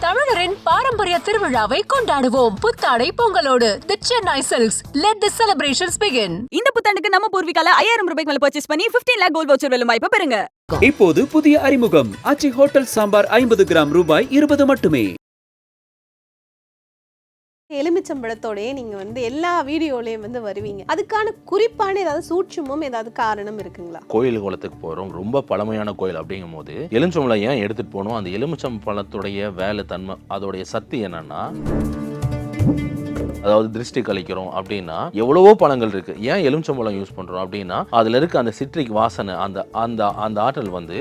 தமிழரின் பாரம்பரிய திருவிழாவை கொண்டாடுவோம். புத்தாடை பொங்கலோடு. The Chennai silks let the celebrations begin இந்த புத்தாண்டுக்கு நம்ம பூர்விகால ஐயாயிரம் ரூபாய்க்கு மேல பர்ச்சேஸ் பண்ணி 15 லேக் கோல்ட் வவுச்சர் வெல்லும் வாய்ப்பு பெறுங்க. இப்போது புதிய அறிமுகம். ஆச்சி ஹோட்டல் சாம்பார் ஐம்பது கிராம் ரூபாய் இருபது மட்டுமே. எலுமிச்சம்பழத்தோடயே நீங்கள் வந்து எல்லா வீடியோலையும் வந்து வருவீங்க. அதுக்கான குறிப்பான ஏதாவது சூட்சமும் ஏதாவது காரணம் இருக்குங்களா? கோயில் குளத்துக்கு போகிறோம் ரொம்ப பழமையான கோயில் அப்படிங்கும் போது எலுமிச்சம்பழம் ஏன் எடுத்துகிட்டு போகணும் அந்த எலுமிச்சம்பழத்துடைய வேலை தன்மை அதோடைய சக்தி என்னன்னா அதாவது திருஷ்டி கழிக்கிறோம் அப்படின்னா எவ்வளவோ பழங்கள் இருக்கு. ஏன் எலுமிச்சம்பழம் யூஸ் பண்றோம் அப்படின்னா அதுல இருக்க அந்த சிட்ரிக் வாசனை அந்த அந்த அந்த ஆற்றல் வந்து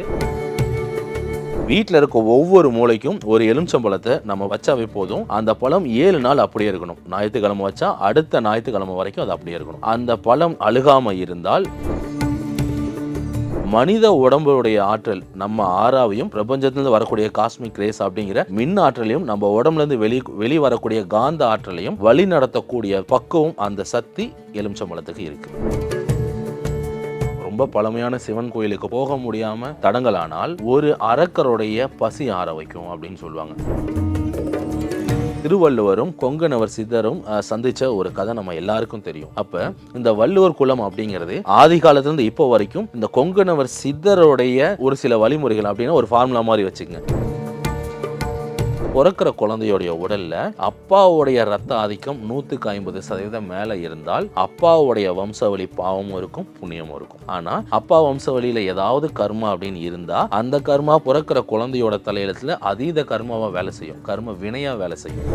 வீட்டில் இருக்க ஒவ்வொரு மூளைக்கும் ஒரு எலுமிச்சம்பழத்தை நம்ம வச்சாவே போதும். அந்த பழம் ஏழு நாள் அப்படியே இருக்கணும். ஞாயிற்றுக்கிழமை வச்சா அடுத்த ஞாயிற்றுக்கிழமை வரைக்கும் அது அப்படியே இருக்கணும். அந்த பழம் அழுகாம இருந்தால் மனித உடம்புடைய ஆற்றல் நம்ம ஆறாவையும் பிரபஞ்சத்திலிருந்து வரக்கூடிய காஸ்மிக் ரேஸ் அப்படிங்கிற மின் ஆற்றலையும் நம்ம உடம்புலேருந்து வெளி வெளி வரக்கூடிய காந்த ஆற்றலையும் வழி நடத்தக்கூடிய பக்குவம் அந்த சக்தி எலுமிச்சம்பழத்துக்கு இருக்குது ரொம்ப பழமையான சிவன் கோயிலுக்கு போக முடியாம தடங்கலானால் ஒரு அரக்கருடைய பசி ஆற வைக்கும் அப்படின்னு சொல்லுவாங்க. திருவள்ளுவரும் கொங்கணவர் சித்தரும் சந்திச்ச ஒரு கதை நம்ம எல்லாருக்கும் தெரியும். அப்ப இந்த வள்ளுவர் குலம் அப்படிங்கிறது ஆதி காலத்துல இருந்து இப்போ வரைக்கும் இந்த கொங்கணவர் சித்தருடைய ஒரு சில வழிமுறைகள் அப்படின்னா ஒரு ஃபார்முலா மாதிரி வச்சுக்கங்க. பிறக்கிற குழந்தையோடைய உடல்ல அப்பாவுடைய ரத்த ஆதிக்கம் நூத்துக்கு ஐம்பது சதவீதம் மேல இருந்தால் அப்பாவுடைய வம்சவழி பாவமும் இருக்கும் புண்ணியமும் இருக்கும். ஆனா அப்பா வம்சவழியில ஏதாவது கர்மா அப்படின்னு இருந்தா அந்த கர்மா பிறக்கிற குழந்தையோட தலையிலத்துல அதீத கர்மாவா வேலை செய்யும். கர்ம வினையா வேலை செய்யும்.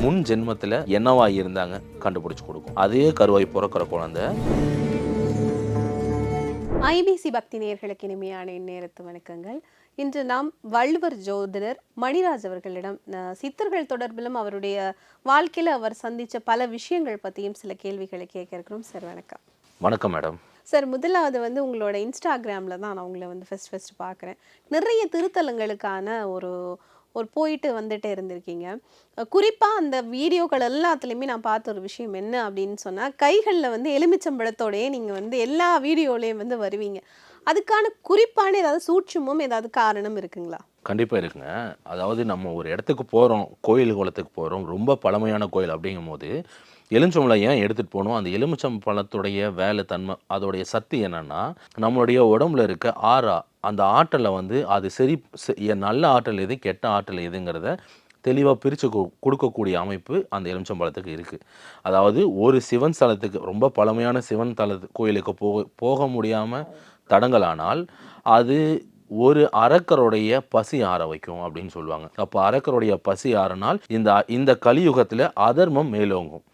முன் ஜென்மத்தில் என்னவா இருந்தாங்க? கண்டுபிடிச்சு கொடுக்கும். அதே கருவாய் பிறக்கிற குழந்தை ஐபிசி பக்தி நேயர்களுக்கு இனிமையான இந்நேரத்து வணக்கங்கள். இன்று நாம் வள்ளுவர் ஜோதிடர் மணிராஜ் அவர்களிடம் சித்தர்கள் தொடர்பிலும் அவருடைய வாழ்க்கையில அவர் சந்திச்ச பல விஷயங்கள் பத்தியும் சில கேள்விகளை கேட்க இருக்கிறோம். சார் வணக்கம். வணக்கம் மேடம். சார் முதலாவது வந்து உங்களோட இன்ஸ்டாகிராமில் தான் நான் உங்களை வந்து ஃபஸ்ட் ஃபஸ்ட் பார்க்குறேன். நிறைய திருத்தலங்களுக்கான ஒரு ஒரு போயிட்டு வந்துட்டே இருந்திருக்கீங்க. குறிப்பாக அந்த வீடியோக்கள் எல்லாத்துலேயுமே நான் பார்த்த ஒரு விஷயம் என்ன அப்படின்னு சொன்னால் கைகளில் வந்து எலுமிச்சம்பழத்தோடையே நீங்கள் வந்து எல்லா வீடியோலையும் வந்து வருவீங்க. அதுக்கான குறிப்பான ஏதாவது சூட்சமும் ஏதாவது காரணம் இருக்குங்களா? கண்டிப்பாக இருக்குங்க. அதாவது நம்ம ஒரு இடத்துக்கு போகிறோம் கோயில் குளத்துக்கு போகிறோம் ரொம்ப பழமையான கோயில் அப்படிங்கும் போது எலுமிச்சம்பழம் ஏன் எடுத்துகிட்டு போகணும்? அந்த எலுமிச்சம்பழத்துடைய வேலை தன்மை அதோடைய சக்தி என்னென்னா நம்மளுடைய உடம்புல இருக்க ஆறா அந்த ஆற்றலை வந்து அது சரி நல்ல ஆற்றல் எது கெட்ட ஆற்றல் எதுங்கிறத தெளிவாக பிரித்து கொடுக்கக்கூடிய அமைப்பு அந்த எலுமிச்சம்பழத்துக்கு இருக்குது அதாவது ஒரு சிவன் ஸ்தலத்துக்கு ரொம்ப பழமையான சிவன் தலத்து கோயிலுக்கு போக போக முடியாமல் தடங்கலானால் அது ஒரு அரக்கருடைய பசி ஆற வைக்கும் அப்படின்னு சொல்லுவாங்க. அப்போ அரக்கருடைய பசி ஆறனால் இந்த இந்த கலியுகத்தில் அதர்மம் மேலோங்கும்.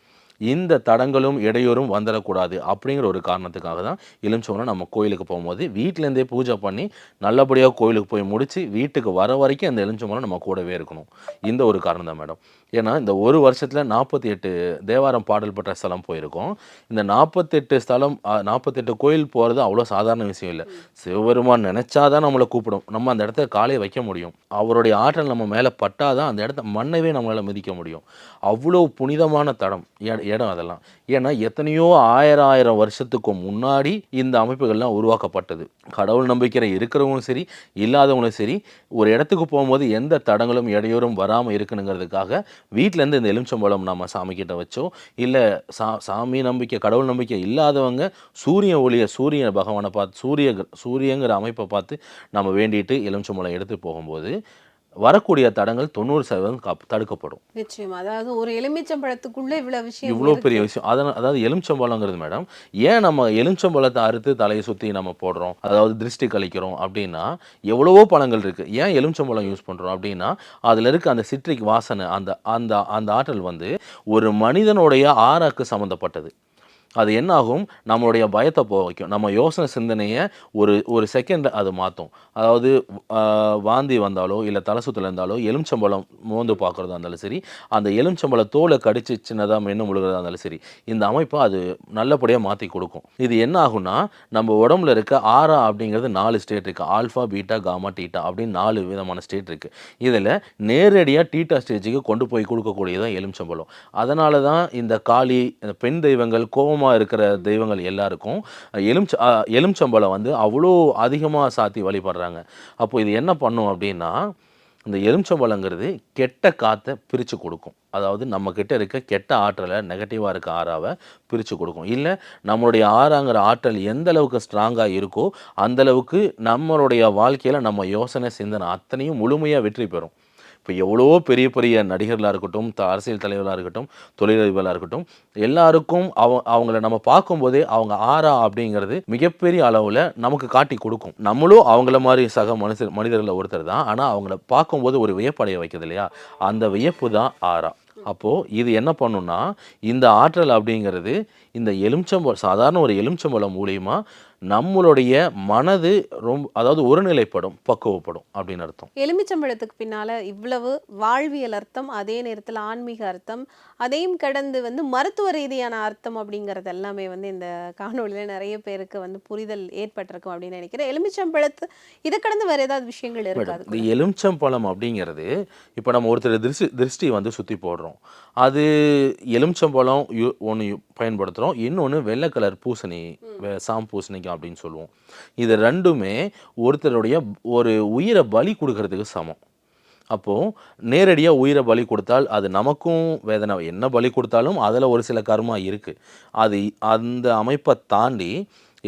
இந்த தடங்களும் இடையூறும் வந்துடக்கூடாது அப்படிங்கிற ஒரு காரணத்துக்காக தான் எலுமிச்சம்பழம் நம்ம கோயிலுக்கு போகும்போது வீட்டிலேருந்தே பூஜை பண்ணி நல்லபடியாக கோயிலுக்கு போய் முடித்து வீட்டுக்கு வர வரைக்கும் அந்த எலுமிச்சம்பழம் நம்ம கூடவே இருக்கணும். இந்த ஒரு காரணம் தான் மேடம். ஏன்னா இந்த ஒரு வருஷத்தில் நாற்பத்தி எட்டு தேவாரம் பாடல் பெற்ற ஸ்தலம் போயிருக்கோம். இந்த நாற்பத்தெட்டு ஸ்தலம் நாற்பத்தெட்டு கோயில் போகிறது அவ்வளோ சாதாரண விஷயம் இல்லை. சிவபெருமான் நினச்சாதான் நம்மளை கூப்பிடும். நம்ம அந்த இடத்த காலையை வைக்க முடியும். அவருடைய ஆற்றல் நம்ம மேலே பட்டாதான் அந்த இடத்த மண்ணவே நம்மளால் மிதிக்க முடியும். அவ்வளோ புனிதமான தடம். இடம் அதெல்லாம். ஏன்னா எத்தனையோ ஆயிரம் ஆயிரம் வருஷத்துக்கு முன்னாடி இந்த அமைப்புகள்லாம் உருவாக்கப்பட்டது. கடவுள் நம்பிக்கை இருக்கிறவங்களும் சரி இல்லாதவங்களும் சரி ஒரு இடத்துக்கு போகும்போது எந்த தடங்களும் இடையூறும் வராமல் இருக்கணுங்கிறதுக்காக வீட்டிலேருந்து இந்த எலுமிச்சம்பழம் நம்ம சாமி கிட்ட வச்சோ இல்லை சா சாமி நம்பிக்கை கடவுள் நம்பிக்கை இல்லாதவங்க சூரிய ஒளியை சூரிய பகவானை பார்த்து சூரிய சூரியங்கிற அமைப்பை பார்த்து நம்ம வேண்டிட்டு எலுமிச்சம்பழம் எடுத்து போகும்போது வரக்கூடிய தடங்கள் தொண்ணூறு சதவீதம் காப் தடுக்கப்படும். நிச்சயமா. அதாவது ஒரு எலுமிச்சம்பழத்துக்குள்ள இவ்வளவு விஷயம் இவ்வளோ. பெரிய விஷயம். அதனால் அதாவது எலுமிச்சம்பழங்கிறது மேடம் ஏன் நம்ம எலுமிச்சம்பழத்தை அறுத்து தலையை சுற்றி நம்ம போடுறோம்? அதாவது திருஷ்டி கழிக்கிறோம் அப்படின்னா எவ்வளவோ பழங்கள் இருக்குது ஏன் எலுமிச்சம்பழம் யூஸ் பண்ணுறோம் அப்படின்னா அதில் இருக்க அந்த சிட்ரிக் வாசனை அந்த அந்த அந்த ஆற்றல் வந்து ஒரு மனிதனுடைய ஆறாக்கு சம்மந்தப்பட்டது. அது என்ன ஆகும் நம்மளுடைய பயத்தை போக வைக்கும் நம்ம யோசனை சிந்தனையை ஒரு ஒரு செகண்ட் அது மாற்றும் அதாவது வாந்தி வந்தாலோ இல்லை தலை சுத்தல் இருந்தாலோ எலுமிச்சம்பழம் மோந்து பார்க்குறதா இருந்தாலும் சரி அந்த எலுமிச்சம்பழ தோலை கடிச்சு சின்னதாக மென்று முழுகிறதா இருந்தாலும் சரி இந்த அமைப்பை அது நல்லபடியாக மாற்றி கொடுக்கும். இது என்ன ஆகும்னா நம்ம உடம்புல இருக்க ஆறா அப்படிங்கிறது நாலு ஸ்டேட் இருக்குது ஆல்ஃபா பீட்டா காமா டீட்டா அப்படின்னு நாலு விதமான ஸ்டேட் இருக்குது இதில் நேரடியாக டீட்டா ஸ்டேஜுக்கு கொண்டு போய் கொடுக்கக்கூடியதான் எலுமிச்சம்பழம். அதனால தான் இந்த காளி இந்த பெண் தெய்வங்கள் கோபமாக இருக்கிற தெய்வங்கள் எல்லாருக்கும் எலுமிச்ச எலுமிச்சம்பழம் வந்து அவ்வளோ அதிகமாக சாத்தி வழிபடுறாங்க. அப்போது இது என்ன பண்ணும் அப்படின்னா இந்த எலுமிச்சம்பழங்கிறது கெட்ட காற்றை பிரித்து கொடுக்கும். அதாவது நம்மக்கிட்ட இருக்க கெட்ட ஆற்றலை நெகட்டிவாக இருக்க ஆறாவை பிரித்து கொடுக்கும். இல்லை நம்மளுடைய ஆறாங்கிற ஆற்றல் எந்த அளவுக்கு ஸ்ட்ராங்காக இருக்கோ அந்த அளவுக்கு நம்மளுடைய வாழ்க்கையில் நம்ம யோசனை சிந்தனை அத்தனையும் முழுமையாக வெற்றி பெறும். இப்போ எவ்வளோ பெரிய பெரிய நடிகர்களாக இருக்கட்டும் த அரசியல் தலைவர்களாக இருக்கட்டும் தொழிலதிபர்களாக இருக்கட்டும் எல்லாருக்கும் அவ அவங்கள நம்ம பார்க்கும்போதே அவங்க ஆறா அப்படிங்கிறது மிகப்பெரிய அளவில் நமக்கு காட்டி கொடுக்கும். நம்மளும் அவங்கள மாதிரி சக மனுஷ மனிதர்களில் ஒருத்தர் தான். ஆனால் அவங்கள பார்க்கும்போது ஒரு வியப்படைய வைக்கிறது இல்லையா? அந்த வியப்பு தான் ஆறா. அப்போது இது என்ன பண்ணுன்னா இந்த ஆற்றல் அப்படிங்கிறது இந்த எலுமிச்சம்பழம் சாதாரண ஒரு எலுமிச்சம்பழம் மூலியமாக நம்மளுடைய மனது ரொம்ப அதாவது ஒருநிலைப்படும் பக்குவப்படும் அப்படின்னு அர்த்தம். எலுமிச்சம்பழத்துக்கு பின்னால இவ்வளவு வாழ்வியல் அர்த்தம் அதே நேரத்தில் ஆன்மீக அர்த்தம் அதையும் கடந்து வந்து மருத்துவ ரீதியான அர்த்தம் அப்படிங்கிறது எல்லாமே வந்து இந்த காணொளியில நிறைய பேருக்கு வந்து புரிதல் ஏற்பட்டிருக்கும் அப்படின்னு நினைக்கிறேன். எலுமிச்சம்பழத்து இதை கடந்து வேற ஏதாவது விஷயங்கள் இருக்காது இந்த எலுமிச்சம்பழம் அப்படிங்கிறது இப்போ நம்ம ஒருத்தர் திருஷ்டி திருஷ்டி வந்து சுற்றி போடுறோம். அது எலுமிச்சம்பழம் ஒன்று பயன்படுத்துகிறோம் இன்னொன்று வெள்ளை கலர் பூசணி சாம் அப்படின்னு சொல்லுவோம். இது ரெண்டுமே ஒருத்தருடைய ஒரு உயிரை பலி கொடுக்கறதுக்கு சமம். அப்போது நேரடியாக உயிரை பலி கொடுத்தால் அது நமக்கும் வேதனை. என்ன பலி கொடுத்தாலும் அதில் ஒரு சில கர்மா இருக்குது அது அந்த அமைப்பை தாண்டி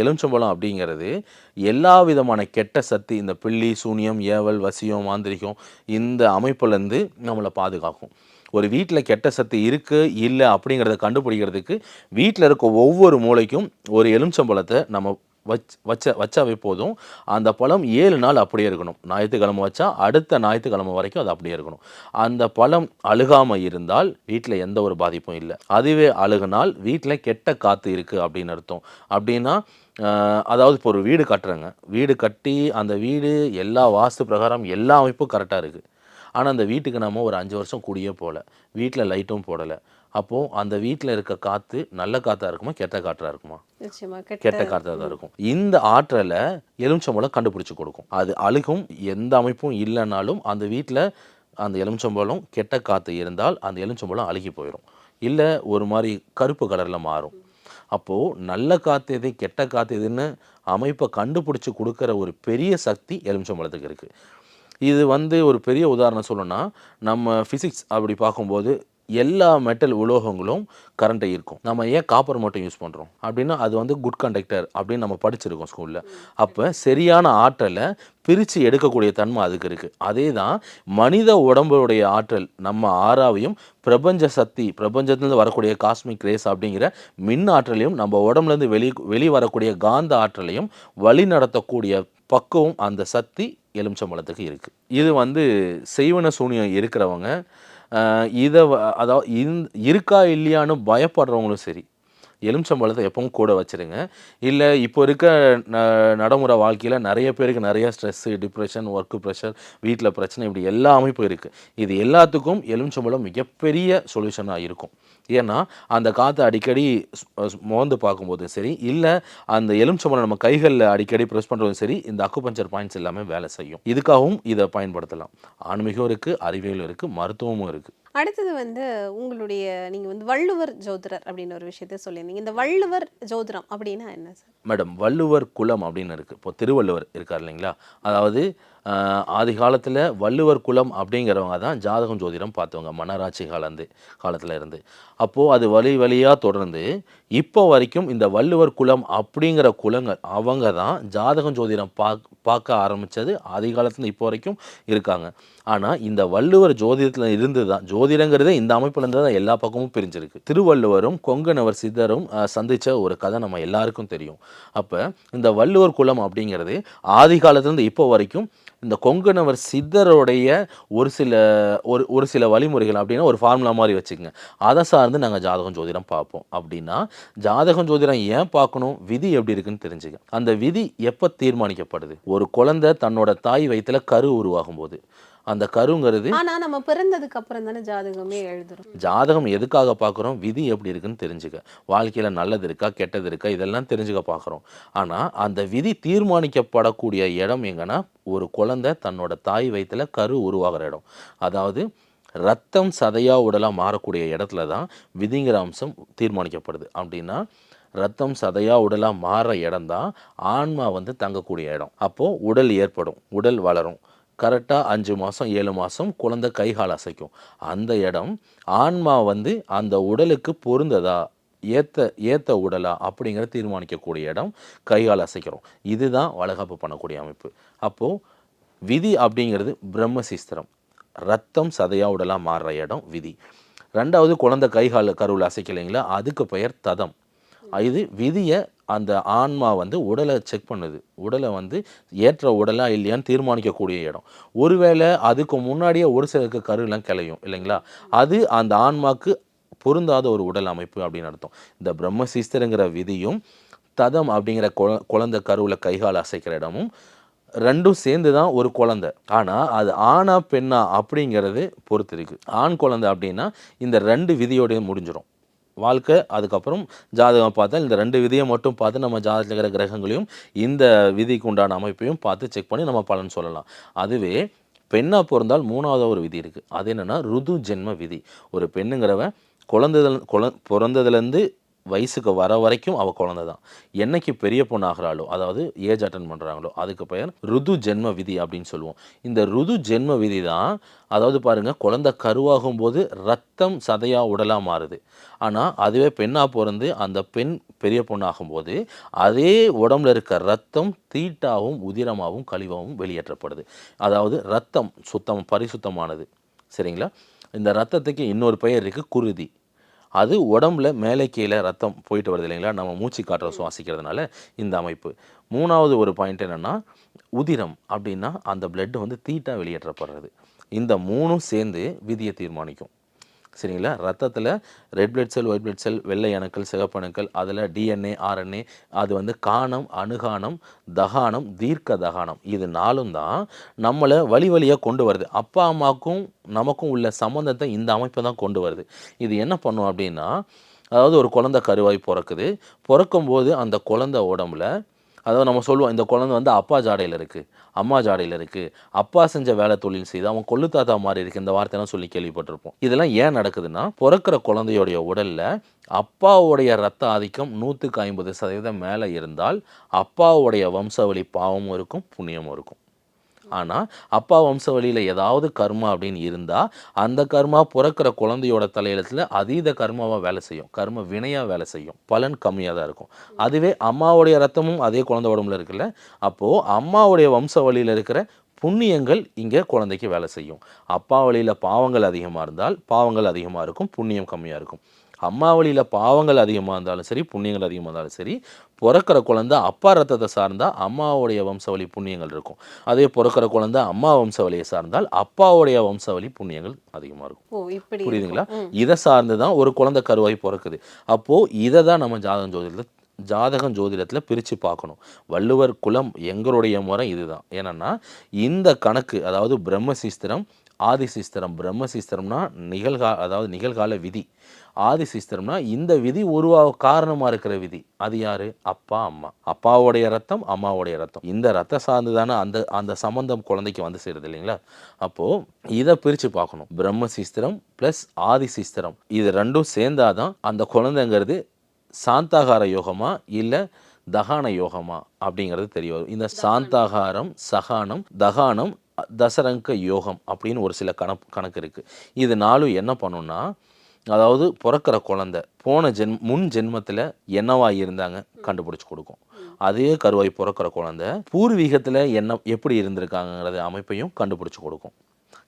எலுமிச்சம்பழம் அப்படிங்கிறது எல்லா விதமான கெட்ட சக்தி இந்த பில்லி சூனியம் ஏவல் வசியம் மாந்திரிகம் இந்த அமைப்புலேருந்து நம்மளை பாதுகாக்கும். ஒரு வீட்டில் கெட்ட சக்தி இருக்குது இல்லை அப்படிங்கிறத கண்டுபிடிக்கிறதுக்கு வீட்டில் இருக்க ஒவ்வொரு மூளைக்கும் ஒரு எலுமிச்சம்பழத்தை நம்ம வச் வச்ச வச்சாவே போதும். அந்த பழம் ஏழு நாள் அப்படியே இருக்கணும். ஞாயிற்றுக்கிழமை வச்சா அடுத்த ஞாயிற்றுக்கிழமை வரைக்கும் அது அப்படியே இருக்கணும். அந்த பழம் அழுகாமல் இருந்தால் வீட்டில் எந்த ஒரு பாதிப்பும் இல்லை. அதுவே அழுகுனால் வீட்டில் கெட்ட காற்று இருக்குது அப்படின்னு அர்த்தம். அப்படின்னா அதாவது இப்போ ஒரு வீடு கட்டுறேங்க. வீடு கட்டி அந்த வீடு எல்லா வாஸ்து பிரகாரம் எல்லா அமைப்பும் கரெக்டாக இருக்குது ஆனால் அந்த வீட்டுக்கு நம்ம ஒரு அஞ்சு வருஷம் கூடியே போகல வீட்டில் லைட்டும் போடலை. அப்போது அந்த வீட்டில் இருக்க காற்று நல்ல காற்றா இருக்குமா கெட்ட காற்றா இருக்குமா? கெட்ட காற்றாக தான் இருக்கும். இந்த ஆற்றலை எலுமிச்சம்பழம் கண்டுபிடிச்சு கொடுக்கும். அது அழுகும் எந்த அமைப்பும் இல்லைனாலும் அந்த வீட்டில் அந்த எலுமிச்சம்பழம் கெட்ட காற்று இருந்தால் அந்த எலுமிச்சம்பழம் அழுகி போயிடும் இல்லை ஒரு மாதிரி கருப்பு கலரில் மாறும். அப்போது நல்ல காற்று எது கெட்ட காற்று எதுன்னு அமைப்பை கண்டுபிடிச்சி கொடுக்குற ஒரு பெரிய சக்தி எலுமிச்சம்பழத்துக்கு இருக்குது இது வந்து ஒரு பெரிய உதாரணம் சொல்லணும்னா நம்ம ஃபிசிக்ஸ் அப்படி பார்க்கும்போது எல்லா மெட்டல் உலோகங்களும் கரண்ட்டை இருக்கும். நம்ம ஏன் காப்பர் மட்டும் யூஸ் பண்ணுறோம் அப்படின்னா அது வந்து குட் கண்டக்டர் அப்படின்னு நம்ம படிச்சிருக்கோம் ஸ்கூலில் அப்போ சரியான ஆற்றலை பிரித்து எடுக்கக்கூடிய தன்மை அதுக்கு இருக்குது அதே தான் மனித உடம்புடைய ஆற்றல் நம்ம ஆறாவையும் பிரபஞ்ச சக்தி பிரபஞ்சத்துலேருந்து வரக்கூடிய காஸ்மிக் ரேஸ் அப்படிங்கிற மின் ஆற்றலையும் நம்ம உடம்புலேருந்து வெளி வெளி வரக்கூடிய காந்த ஆற்றலையும் வழி நடத்தக்கூடிய பக்குவம் அந்த சக்தி எலுமிச்சம்பழத்துக்கு இருக்குது இது வந்து செய்வன சூனியம் இருக்கிறவங்க இதை அதாவது இருக்கா இல்லையான்னு பயப்படுறவங்களும் சரி. எலுமிச்சம்பழத்தை எப்பவும் கூட வச்சிருங்க. இல்லை இப்போ இருக்க ந நடைமுறை வாழ்க்கையில் நிறைய பேருக்கு நிறைய ஸ்ட்ரெஸ்ஸு டிப்ரெஷன் ஒர்க்கு ப்ரெஷர் வீட்டில் பிரச்சனை இப்படி எல்லா அமைப்பும் இருக்குது இது எல்லாத்துக்கும் எலுமிச்சம்பழம் மிகப்பெரிய சொல்யூஷனாக இருக்கும். ஏன்னா அந்த காற்றை அடிக்கடி ஸ்- மோந்து பார்க்கும்போதும் சரி இல்லை அந்த எலுமிச்சம்பழம் நம்ம கைகளில் அடிக்கடி ப்ரெஸ் பண்ணுறதும் சரி இந்த அக்குபஞ்சர் பாயிண்ட்ஸ் எல்லாமே வேலை செய்யும். இதுக்காகவும் இதை பயன்படுத்தலாம். ஆன்மீகம் இருக்குது அறிவியலும் இருக்குது மருத்துவமும் இருக்குது அடுத்தது வந்து உங்களுடைய நீங்க வந்து வள்ளுவர் ஜோதிடர் அப்படின்னு ஒரு விஷயத்த சொல்லியிருந்தீங்க. இந்த வள்ளுவர் ஜோதிடம் அப்படின்னா என்ன சார்? மேடம் வள்ளுவர் குலம் அப்படின்னு இருக்குது இப்போ திருவள்ளுவர் இருக்கார் இல்லைங்களா? அதாவது ஆதி காலத்தில் வள்ளுவர் குலம் அப்படிங்கிறவங்க தான் ஜாதகம் ஜோதிடம் பார்த்தவங்க மன்னராட்சி காலந்து காலத்தில் இருந்து. அப்போது அது வழி வழியாக தொடர்ந்து இப்போ வரைக்கும் இந்த வள்ளுவர் குலம் அப்படிங்கிற குலங்கள் அவங்க தான் ஜாதகம் ஜோதிடம் பாக் பார்க்க ஆரம்பித்தது ஆதி காலத்துல இப்போ வரைக்கும் இருக்காங்க. ஆனால் இந்த வள்ளுவர் ஜோதிடத்தில் இருந்து தான் ஜோதிடங்கிறதே இந்த அமைப்புலேருந்து தான் எல்லா பக்கமும் பிரிஞ்சிருக்கு. திருவள்ளுவரும் கொங்கணவர் சித்தரும் சந்தித்த ஒரு கதை நம்ம எல்லாருக்கும் தெரியும். அப்போ இந்த வள்ளுவர் குலம் அப்படிங்கிறது ஆதி காலத்துலேருந்து இப்போ வரைக்கும் இந்த கொங்கணவர் சித்தருடைய ஒரு சில ஒரு ஒரு சில வழிமுறைகள் அப்படின்னா ஒரு ஃபார்முலா மாதிரி வச்சுக்கோங்க. அதை சார்ந்து நாங்கள் ஜாதகம் ஜோதிடம் பார்ப்போம். அப்படின்னா ஜாதகம் ஜோதிடம் ஏன் பார்க்கணும்? விதி எப்படி இருக்குன்னு தெரிஞ்சுக்க அந்த விதி எப்போ தீர்மானிக்கப்படுது? ஒரு குழந்தை தன்னோட தாய் வயிற்றில் கரு உருவாகும் போது அந்த கருங்கிறது ஆனா நம்ம பிறந்ததுக்கு அப்புறம் தானே ஜாதகமே எழுதுறோம். ஜாதகம் எதுக்காக பார்க்குறோம்? விதி எப்படி இருக்குன்னு தெரிஞ்சுக்க. வாழ்க்கையில் நல்லது இருக்கா கெட்டது இருக்கா இதெல்லாம் தெரிஞ்சுக்க பார்க்குறோம். ஆனால் அந்த விதி தீர்மானிக்கப்படக்கூடிய இடம் எங்கன்னா ஒரு குழந்தை தன்னோட தாய் வயித்துல கரு உருவாகிற இடம். அதாவது ரத்தம் சதையா உடலாக மாறக்கூடிய இடத்துல தான் விதிங்கிற அம்சம் தீர்மானிக்கப்படுது. அப்படின்னா ரத்தம் சதையா உடலாக மாறுற இடம் தான் ஆன்மா வந்து தங்கக்கூடிய இடம். அப்போது உடல் ஏற்படும் உடல் வளரும். கரெக்டாக அஞ்சு மாதம் ஏழு மாதம் குழந்தை கை கால் அசைக்கும். அந்த இடம் ஆன்மா வந்து அந்த உடலுக்கு பொருந்ததா? ஏத்த ஏற்ற உடலா? அப்படிங்கிற தீர்மானிக்கக்கூடிய இடம் கைகால் அசைக்கிறோம். இதுதான் வளகாப்பு பண்ணக்கூடிய அமைப்பு. அப்போது விதி அப்படிங்கிறது பிரம்மசிஸ்திரம். ரத்தம் சதையா உடலாக மாறுற இடம் விதி. ரெண்டாவது குழந்தை கைகால் கருவில் அசைக்கலைங்களா? அதுக்கு பெயர் ததம். இது விதியை அந்த ஆன்மா வந்து உடலை செக் பண்ணுது. உடலை வந்து ஏற்ற உடலா இல்லையான்னு தீர்மானிக்கக்கூடிய இடம். ஒருவேளை அதுக்கு முன்னாடியே ஒரு சிலருக்கு கருலாம் கிளையும் இல்லைங்களா? அது அந்த ஆன்மாக்கு பொருந்தாத ஒரு உடல் அமைப்பு அப்படின்னு அர்த்தம். இந்த பிரம்மசிஸ்தருங்கிற விதியும் ததம் அப்படிங்கிற குழ குழந்தை கருவில் கைகால் அசைக்கிற இடமும் ரெண்டும் சேர்ந்து தான் ஒரு குழந்தை. ஆனால் அது ஆணா பெண்ணா அப்படிங்கிறது பொறுத்து இருக்குது ஆண் குழந்தை அப்படின்னா இந்த ரெண்டு விதியோடய முடிஞ்சிடும் வாழ்க்கை அதுக்கப்புறம் ஜாதகம் பார்த்தா இந்த ரெண்டு விதியை மட்டும் பார்த்து நம்ம ஜாதகத்தில் இருக்கிற கிரகங்களையும் இந்த விதிக்கு உண்டான அமைப்பையும் பார்த்து செக் பண்ணி நம்ம பலன் சொல்லலாம். அதுவே பெண்ணாக பிறந்தால் மூணாவது ஒரு விதி இருக்குது அது என்னென்னா ருது ஜென்ம விதி. ஒரு பெண்ணுங்கிறவ குழந்ததுல குழ பிறந்ததுலேருந்து வயசுக்கு வர வரைக்கும் அவள் குழந்தை தான் என்னைக்கு பெரிய பொண்ணு ஆகிறாளோ அதாவது ஏஜ் அட்டன் பண்ணுறாங்களோ அதுக்கு பெயர் ருது ஜென்ம விதி அப்படின்னு சொல்லுவோம். இந்த ருது ஜென்ம விதி தான் அதாவது பாருங்கள் குழந்தை கருவாகும் போது ரத்தம் சதையாக உடலாக மாறுது. ஆனால் அதுவே பெண்ணாக பிறந்து அந்த பெண் பெரிய பொண்ணாகும்போது அதே உடம்புல இருக்க ரத்தம் தீட்டாகவும் உதிரமாகவும் கழிவாகவும் வெளியேற்றப்படுது. அதாவது ரத்தம் சுத்தம் பரிசுத்தமானது. சரிங்களா? இந்த ரத்தத்துக்கு இன்னொரு பெயர் இருக்குது குருதி. அது உடம்புல மேலே கீழே ரத்தம் போயிட்டு வருது இல்லைங்களா? நம்ம மூச்சு காற்றை சுவாசிக்கிறதுனால இந்த அமைப்பு. மூணாவது ஒரு பாயிண்ட் என்னென்னா உதிரம் அப்படின்னா அந்த blood வந்து தீட்டா வெளியேற்றப்படுறது. இந்த மூணும் சேர்ந்து விதியை தீர்மானிக்கும். சரிங்களா? ரத்தத்தில் red blood cell white blood cell வெள்ளை அணுக்கள் சிகப்பு அணுக்கள் அதில் டிஎன்ஏ ஆர்என்ஏ அது வந்து காணம் அணுகானம் தகானம் தீர்க்க தகானம் இது நாளும் தான் நம்மளை வழி வழியாக கொண்டு வருது. அப்பா அம்மாவுக்கும் நமக்கும் உள்ள சம்மந்தத்தை இந்த அமைப்பை தான் கொண்டு வருது. இது என்ன பண்ணும் அப்படின்னா அதாவது ஒரு குழந்தை கருவாய் பிறக்குது. பிறக்கும்போது அந்த குழந்தை உடம்புல அதாவது நம்ம சொல்லுவோம் இந்த குழந்தை வந்து அப்பா ஜாடையில் இருக்குது அம்மா ஜாடையில் இருக்குது அப்பா செஞ்ச வேலை தொழில் செய்து அவன் கொள்ளு தாத்தா மாதிரி இருக்குது இந்த வார்த்தைலாம் சொல்லி கேள்விப்பட்டிருப்போம். இதெல்லாம் ஏன் நடக்குதுன்னா பிறக்கிற குழந்தையோடைய உடலில் அப்பாவுடைய ரத்த ஆதிக்கம் நூற்றுக்கு ஐம்பது சதவீதம் மேலே இருந்தால் அப்பாவுடைய வம்சாவளி பாவமும் இருக்கும் புண்ணியமும் இருக்கும். ஆனால் அப்பா வம்சவழியில் ஏதாவது கர்மா அப்படின்னு இருந்தால் அந்த கர்மா பிறக்கிற குழந்தையோட தலையிலத்தில் அதீத கர்மாவாக வேலை செய்யும். கர்ம வினையாக வேலை செய்யும். பலன் கம்மியாக தான் இருக்கும். அதுவே அம்மாவுடைய ரத்தமும் அதே குழந்தை உடம்புல இருக்குல்ல? அப்போது அம்மாவுடைய வம்சவழியில் இருக்கிற புண்ணியங்கள் இங்கே குழந்தைக்கு வேலை செய்யும். அப்பா வழியில் பாவங்கள் அதிகமாக இருந்தால் பாவங்கள் அதிகமாக இருக்கும் புண்ணியம் கம்மியாக இருக்கும். அம்மா வழியில் பாவங்கள் அதிகமாக இருந்தாலும் சரி புண்ணியங்கள் அதிகமாக இருந்தாலும் சரி பிறக்கிற குழந்தை அப்பா ரத்தத்தை சார்ந்தால் அம்மாவுடைய வம்சவழி புண்ணியங்கள் இருக்கும். அதே பிறக்கிற குழந்தை அம்மா வம்சவழியை சார்ந்தால் அப்பாவுடைய வம்சவழி புண்ணியங்கள் அதிகமாக இருக்கும். புரியுதுங்களா. இதை சார்ந்து தான் ஒரு குழந்தை கருவாய் பிறக்குது. அப்போது இதை தான் நம்ம ஜாதகம் ஜோதிடத்தில் ஜாதகம் ஜோதிடத்தில் பிரித்து பார்க்கணும். வள்ளுவர் குலம் எங்களுடைய முறை இதுதான். ஏன்னா இந்த கணக்கு அதாவது பிரம்மசிஸ்திரம் ஆதிசிஸ்திரம் பிரம்மசிஸ்திரம்னா நிகழ்கா அதாவது நிகழ்கால விதி. ஆதிசிஸ்திரம்னா இந்த விதி உருவாக காரணமாக இருக்கிற விதி. அது யாரு? அப்பா அம்மா. அப்பாவுடைய ரத்தம் அம்மாவுடைய ரத்தம். இந்த ரத்த சார்ந்து தானே அந்த அந்த சம்பந்தம் குழந்தைக்கு வந்து சேருது இல்லைங்களா? அப்போது இதை பிரித்து பார்க்கணும். பிரம்மசிஸ்திரம் ப்ளஸ் ஆதிசிஸ்திரம் இது ரெண்டும் சேர்ந்தாதான் அந்த குழந்தைங்கிறது சாந்தாகார யோகமா இல்லை தகான யோகமா அப்படிங்கிறது தெரிய வரும். இந்த சாந்தாகாரம் சகானம் தகானம் தசரங்க யோகம் அப்படின்னு ஒரு சில கணக்கு கணக்கு இருக்குது இது நாலும் என்ன பண்ணுன்னா அதாவது பிறக்கிற குழந்த போன ஜென் முன் ஜென்மத்தில் என்னவாக இருந்தாங்க கண்டுபிடிச்சி கொடுக்கும். அதே கருவாய் பிறக்கிற குழந்த பூர்வீகத்தில் என்ன எப்படி இருந்திருக்காங்கங்கிறத அமைப்பையும் கண்டுபிடிச்சி கொடுக்கும்.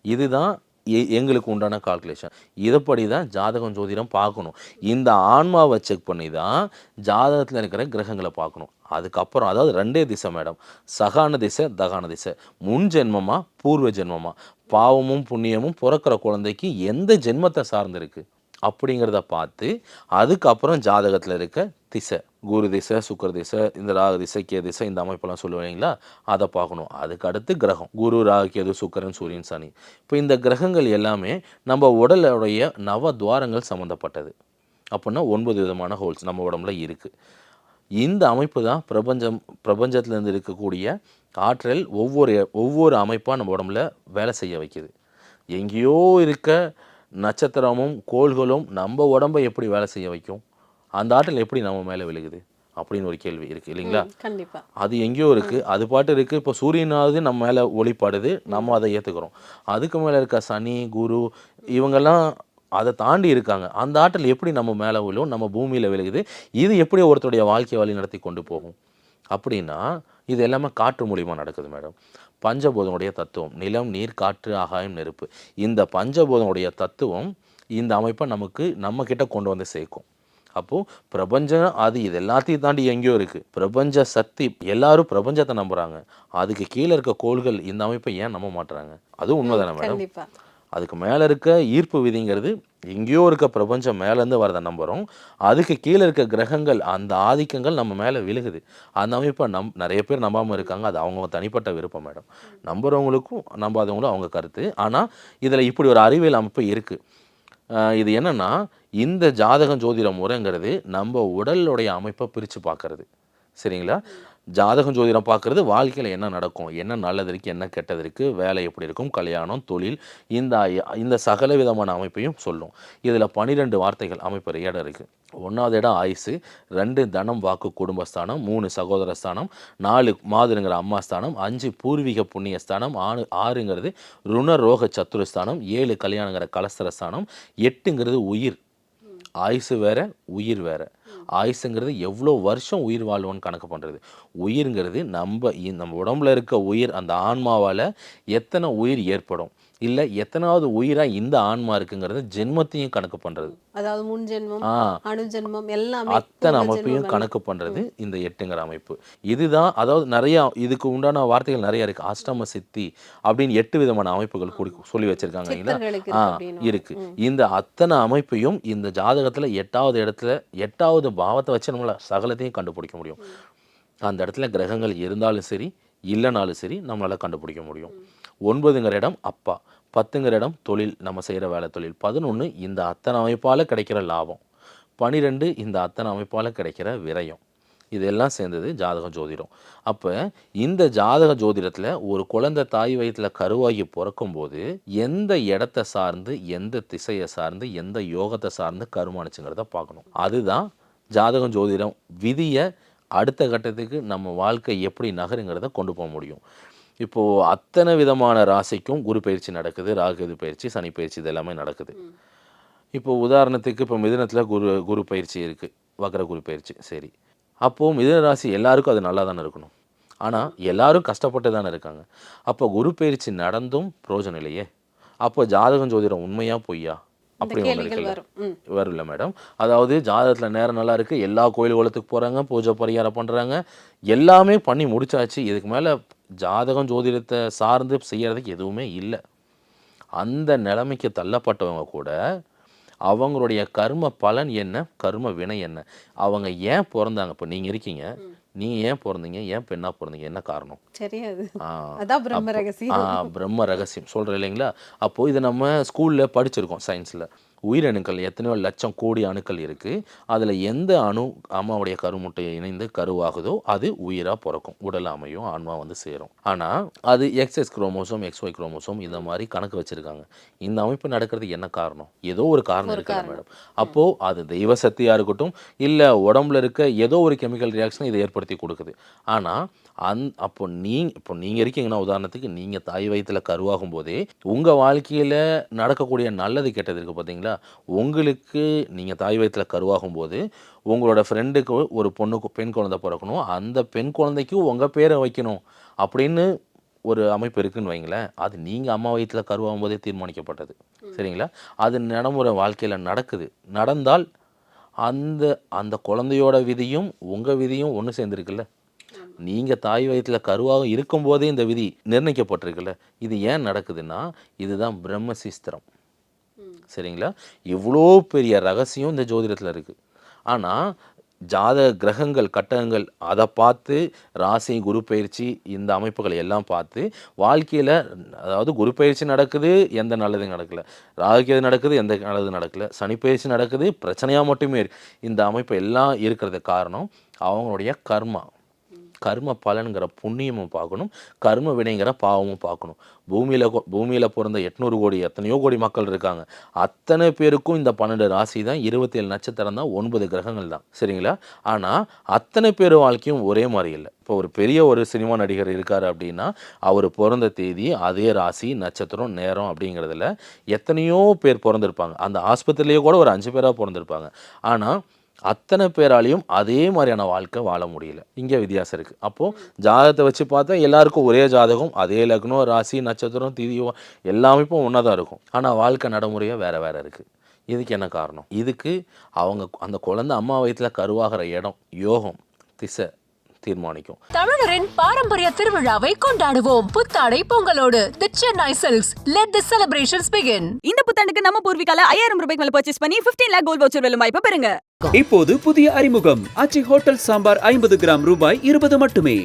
இதுதான் எ- எங்களுக்கு உண்டான கால்குலேஷன் இதைப்படி தான் ஜாதகம் ஜோதிடம் பார்க்கணும். இந்த ஆன்மாவை செக் பண்ணி தான் ஜாதகத்தில் இருக்கிற கிரகங்களை பார்க்கணும். அதுக்கப்புறம் அதாவது ரெண்டே திசை மேடம். சகான திசை தகான திசை. முன் ஜென்மமா பூர்வ ஜென்மமா? பாவமும் புண்ணியமும் பிறக்கிற குழந்தைக்கு எந்த ஜென்மத்தை சார்ந்திருக்கு? அப்படிங்கிறத பார்த்து அதுக்கப்புறம் ஜாதகத்தில் இருக்க திசை. குரு திசை சுக்கர திசை இந்த ராகு திசை கே திசை இந்த அமைப்பெல்லாம் சொல்லுவீங்களா அதை பார்க்கணும். அதுக்கு அடுத்து கிரகம். குரு ராகு கேது சுக்கரன் சூரியன் சனி. இப்போ இந்த கிரகங்கள் எல்லாமே நம்ம உடலுடைய நவ துவாரங்கள் சம்மந்தப்பட்டது அப்படின்னா ஒன்பது விதமான ஹோல்ஸ் நம்ம உடம்புல இருக்குது இந்த அமைப்பு தான் பிரபஞ்சம் பிரபஞ்சத்திலேருந்து இருக்கக்கூடிய ஆற்றல் ஒவ்வொரு ஒவ்வொரு அமைப்பாக நம்ம உடம்புல வேலை செய்ய வைக்குது. எங்கேயோ இருக்க நட்சத்திரமும் கோள்களும் நம்ம உடம்பை எப்படி வேலை செய்ய வைக்கும்? அந்த ஆற்றல் எப்படி நம்ம மேலே விழுகுது? அப்படின்னு ஒரு கேள்வி இருக்கு இல்லைங்களா? கண்டிப்பா. அது எங்கேயோ இருக்கு. அது பாட்டு இருக்கு. இப்போ சூரியனாவது நம்ம மேலே ஒளிப்படுது. நம்ம அதை ஏற்றுக்கிறோம் அதுக்கு மேலே இருக்க சனி குரு இவங்கெல்லாம் அதை தாண்டி இருக்காங்க. அந்த ஆற்றல் எப்படி நம்ம மேலே விழும் நம்ம பூமியில் விழுகுது இது எப்படி ஒருத்தருடைய வாழ்க்கை வழி நடத்தி கொண்டு போகும்? அப்படின்னா இது எல்லாமே காற்று மூலியமாக நடக்குது மேடம். பஞ்சபூதனுடைய தத்துவம் நிலம் நீர் காற்று ஆகாயம் நெருப்பு. இந்த பஞ்சபூதனுடைய தத்துவம் இந்த அமைப்பை நமக்கு நம்ம கிட்ட கொண்டு வந்து சேர்க்கும். அப்போது பிரபஞ்சம் அது இது எல்லாத்தையும் தாண்டி எங்கேயோ இருக்குது பிரபஞ்ச சக்தி எல்லாரும் பிரபஞ்சத்தை நம்புகிறாங்க அதுக்கு கீழே இருக்க கோள்கள் இந்த அமைப்பை ஏன் நம்ப மாட்டுறாங்க அதுவும் உண்மைதானே மேடம்? அதுக்கு மேலே இருக்க ஈர்ப்பு விதிங்கிறது எங்கேயோ இருக்க பிரபஞ்சம் மேலேருந்து வரதை நம்புகிறோம் அதுக்கு கீழே இருக்க கிரகங்கள் அந்த ஆதிக்கங்கள் நம்ம மேலே விழுகுது. அந்த அமைப்பை நம் நிறைய பேர் நம்பாமல் இருக்காங்க. அது அவங்க தனிப்பட்ட விருப்பம் மேடம். நம்புகிறவங்களுக்கும் நம்பாதவங்களும் அவங்க கருத்து. ஆனால் இதில் இப்படி ஒரு அறிவியல் அமைப்பு இருக்குது இது என்னென்னா இந்த ஜாதகம் ஜோதிட முறைங்கிறது நம்ம உடலுடைய அமைப்பை பிரித்து பார்க்கறது. சரிங்களா? ஜாதகம் ஜோதிடம் பார்க்குறது வாழ்க்கையில் என்ன நடக்கும்? என்ன நல்லது இருக்குது என்ன கெட்டது இருக்குது வேலை எப்படி இருக்கும்? கல்யாணம் தொழில் இந்த இந்த சகல விதமான அமைப்பையும் சொல்லும். இதில் பன்னிரெண்டு வார்த்தைகள் அமைப்பு இடம் இருக்குது ஒன்றாவது இடம் ஆயுசு ரெண்டு தனம் வாக்கு குடும்பஸ்தானம் மூணு சகோதர ஸ்தானம் நாலு மாதுருங்கிற அம்மா ஸ்தானம் அஞ்சு பூர்வீக புண்ணிய ஸ்தானம் ஆறு ஆறுங்கிறது ருண ரோக சத்துருஸ்தானம் ஏழு கல்யாணங்கிற கலஸ்தர ஸ்தானம் எட்டுங்கிறது உயிர். ஆயுசு வேறு உயிர் வேறு. ஆயுசுங்கிறது எவ்வளோ வருஷம் உயிர் வாழ்வோன்னு கணக்கு பண்ணுறது உயிர்ங்கிறது நம்ம நம்ம உடம்புல இருக்க உயிர் அந்த ஆன்மாவால் எத்தனை உயிர் ஏற்படும்? இல்லை எத்தனாவது உயிராக இந்த ஆன்மா இருக்குங்கிறது ஜென்மத்தையும் கணக்கு பண்ணுறது அதாவது முன் ஜென்மம் ஆ. அணு ஜென்மம் எல்லாமே அத்தனை அமைப்பையும் கணக்கு பண்ணுறது இந்த எட்டுங்கிற அமைப்பு. இதுதான் அதாவது நிறையா இதுக்கு உண்டான வார்த்தைகள் நிறைய இருக்குது அஷ்டம சித்தி அப்படின்னு எட்டு விதமான அமைப்புகள் கூடி சொல்லி வச்சிருக்காங்க ஆ இருக்கு அப்படின்னு. இருக்கு. இந்த அத்தனை அமைப்பையும் இந்த ஜாதகத்துல எட்டாவது இடத்துல எட்டாவது பாவத்தை வச்சு நம்மள சகலத்தையும் கண்டுபிடிக்க முடியும். அந்த இடத்துல கிரகங்கள் இருந்தாலும் சரி இல்லைனாலும் சரி நம்மளால கண்டுபிடிக்க முடியும். ஒன்பதுங்கிற இடம் அப்பா பத்துங்கிற இடம் தொழில் நம்ம செய்கிற வேலை தொழில். பதினொன்று இந்த அத்தனை அமைப்பால் கிடைக்கிற லாபம். பனிரெண்டு இந்த அத்தனை அமைப்பால் கிடைக்கிற விரயம். இதெல்லாம் சேர்ந்தது ஜாதகம் ஜோதிடம். அப்போ இந்த ஜாதக ஜோதிடத்தில் ஒரு குழந்தை தாய் வயிற்றில் கருவாகி பிறக்கும்போது எந்த இடத்த சார்ந்து எந்த திசையை சார்ந்து எந்த யோகத்தை சார்ந்து கருமானுச்சுங்கிறத பார்க்கணும். அதுதான் ஜாதகம் ஜோதிடம். விதியை அடுத்த கட்டத்துக்கு நம்ம வாழ்க்கை எப்படி நகருங்கிறத கொண்டு போக முடியும். இப்போது அத்தனை விதமான ராசிக்கும் குரு பயிற்சி நடக்குது ராகுது பயிற்சி சனி பயிற்சி இது எல்லாமே நடக்குது. இப்போ உதாரணத்துக்கு இப்போ மிதுனத்தில் குரு குரு பயிற்சி இருக்குது வக்கர குரு பயிற்சி சரி. அப்போது மிதுன ராசி எல்லாருக்கும் அது நல்லா தானே இருக்கணும். ஆனால் எல்லாரும் கஷ்டப்பட்டு தானே இருக்காங்க. அப்போ குரு பயிற்சி நடந்தும் பிரயோஜனம் இல்லையே. அப்போ ஜாதகம் ஜோதிடம் உண்மையா பொய்யா? அப்படி ஒன்று இருக்குல்ல வரும். ம். வரல மேடம் அதாவது ஜாதகத்தில் நேரம் நல்லா இருக்குது எல்லா கோயில் குளத்துக்கு போகிறாங்க பூஜை பரிகாரம் பண்ணுறாங்க எல்லாமே பண்ணி முடிச்சாச்சு. இதுக்கு மேலே ஜாதகம் ஜோதிடத்தை சார்ந்து செய்யறதுக்கு எதுவுமே இல்லை. அந்த நிலைமைக்கு தள்ளப்பட்டவங்க கூட அவங்களுடைய கர்ம பலன் என்ன? கர்ம வினை என்ன? அவங்க ஏன் பிறந்தாங்க? இப்போ நீங்கள் இருக்கீங்க. நீங்கள் ஏன் பிறந்தீங்க? ஏன் பெண்ணா பிறந்தீங்க? என்ன காரணம்? தெரியாது. அதான் பிரம்ம ரகசியம். பிரம்ம ரகசியம். சொல்கிறேன் இல்லைங்களா? அப்போது இதை நம்ம ஸ்கூலில் படிச்சிருக்கோம் சயின்ஸில் உயிரணுக்கள் எத்தனையோ லட்சம் கோடி அணுக்கள் இருக்குது அதில் எந்த அணு அம்மாவுடைய கருமுட்டையை இணைந்து கருவாகுதோ அது உயிராக பிறக்கும். உடல் அமையும் ஆன்மா வந்து சேரும். ஆனால் அது எக்ஸ்எஸ் குரோமோசோம் எக்ஸ்ஒய் குரோமோசோம் இந்த மாதிரி கணக்கு வச்சுருக்காங்க. இந்த அமைப்பு நடக்கிறதுக்கு என்ன காரணம்? ஏதோ ஒரு காரணம் இருக்குல்ல மேடம். அப்போது அது தெய்வ சக்தியாக இருக்கட்டும் இல்லை உடம்புல இருக்க ஏதோ ஒரு கெமிக்கல் ரியாக்ஷன் இதை ஏற்படுத்தி கொடுக்குது. ஆனால் அந் அப்போ நீங்க இப்போ நீங்கள் இருக்கீங்கன்னா உதாரணத்துக்கு நீங்கள் தாய் வயிற்றில் கருவாகும் போதே உங்கள் வாழ்க்கையில் நடக்கக்கூடிய நல்லது கெட்டது இருக்குது பார்த்தீங்களா உங்களுக்கு நீங்கள் தாய் வயிற்றில் கருவாகும் போது உங்களோட ஃப்ரெண்டுக்கு ஒரு பொண்ணுக்கு பெண் குழந்தை பிறக்கணும். அந்த பெண் குழந்தைக்கு உங்கள் பேரை வைக்கணும் அப்படின்னு ஒரு அமைப்பு இருக்குன்னு வைங்களேன். அது நீங்கள் அம்மா வயிற்றில் கருவாகும் போதே தீர்மானிக்கப்பட்டது. சரிங்களா? அது நடைமுறை வாழ்க்கையில் நடக்குது. நடந்தால் அந்த அந்த குழந்தையோட விதியும் உங்கள் விதியும் ஒன்று சேர்ந்துருக்குல்ல? நீங்கள் தாய் வயிற்றில் கருவாக இருக்கும்போதே இந்த விதி நிர்ணயிக்கப்பட்டிருக்குல்ல. இது ஏன் நடக்குதுன்னா இதுதான் பிரம்ம சிஸ்திரம். சரிங்களா? இவ்வளோ பெரிய ரகசியம் இந்த ஜோதிடத்தில் இருக்குது ஆனால் ஜாதக கிரகங்கள் கட்டகங்கள் அதை பார்த்து ராசி குரு பயிற்சி இந்த அமைப்புகளை எல்லாம் பார்த்து வாழ்க்கையில் அதாவது குரு பயிற்சி நடக்குது எந்த நல்லதும் நடக்கல. ராகு எது நடக்குது எந்த நல்லது நடக்கல. சனி பயிற்சி நடக்குது பிரச்சனையாக மட்டுமே இருக்கு. இந்த அமைப்பு எல்லாம் இருக்கிறது காரணம் அவங்களுடைய கர்மா. கர்ம பலன்கிற புண்ணியமும் பார்க்கணும் கர்ம வினைங்கிற பாவமும் பார்க்கணும். பூமியில் பூமியில் பிறந்த எட்நூறு கோடி எத்தனையோ கோடி மக்கள் இருக்காங்க. அத்தனை பேருக்கும் இந்த பன்னெண்டு ராசி தான் இருபத்தேழு நட்சத்திரம் தான் ஒன்பது கிரகங்கள் தான். சரிங்களா? ஆனால் அத்தனை பேர் வாழ்க்கையும் ஒரே மாதிரி இல்லை. இப்போ ஒரு பெரிய ஒரு சினிமா நடிகர் இருக்கார் அப்படின்னா அவர் பிறந்த தேதி அதே ராசி நட்சத்திரம் நேரம் அப்படிங்கிறதுல எத்தனையோ பேர் பிறந்திருப்பாங்க. அந்த ஆஸ்பத்திரிலேயே கூட ஒரு அஞ்சு பேராக பிறந்திருப்பாங்க. ஆனால் அத்தனை பேராலையும் அதே மாதிரியான வாழ்க்கை வாழ முடியல. இங்கே வித்தியாசம் இருக்குது அப்போது ஜாதகத்தை வச்சு பார்த்தா எல்லாருக்கும் ஒரே ஜாதகம் அதே லக்னம் ராசி நட்சத்திரம் திதியோ எல்லா அமைப்பும் ஒன்றா தான் இருக்கும். ஆனால் வாழ்க்கை நடைமுறையாக வேறு வேறு இருக்குது இதுக்கு என்ன காரணம்? இதுக்கு அவங்க அந்த குழந்தை அம்மா வயிற்றில் கருவாகிற இடம் யோகம் திசை தீர்மானிக்கும். தமிழரின் பாரம்பரிய திருவிழாவை கொண்டாடுவோம். புத்தாடை பொங்கலோடு. The Chennai silks let the celebrations begin இந்த புத்தாண்டுக்கு நம்ம பூர்விகால ஐயாயிரம் ரூபாய்க்கு மேல பர்ச்சேஸ் பண்ணி 15 லேக் கோல்ட் வவுச்சர் வெல்லும் வாய்ப்பை பெறுங்க. இப்போது புதிய அறிமுகம். ஆச்சி ஹோட்டல் சாம்பார் ஐம்பது கிராம் ரூபாய் இருபது மட்டுமே.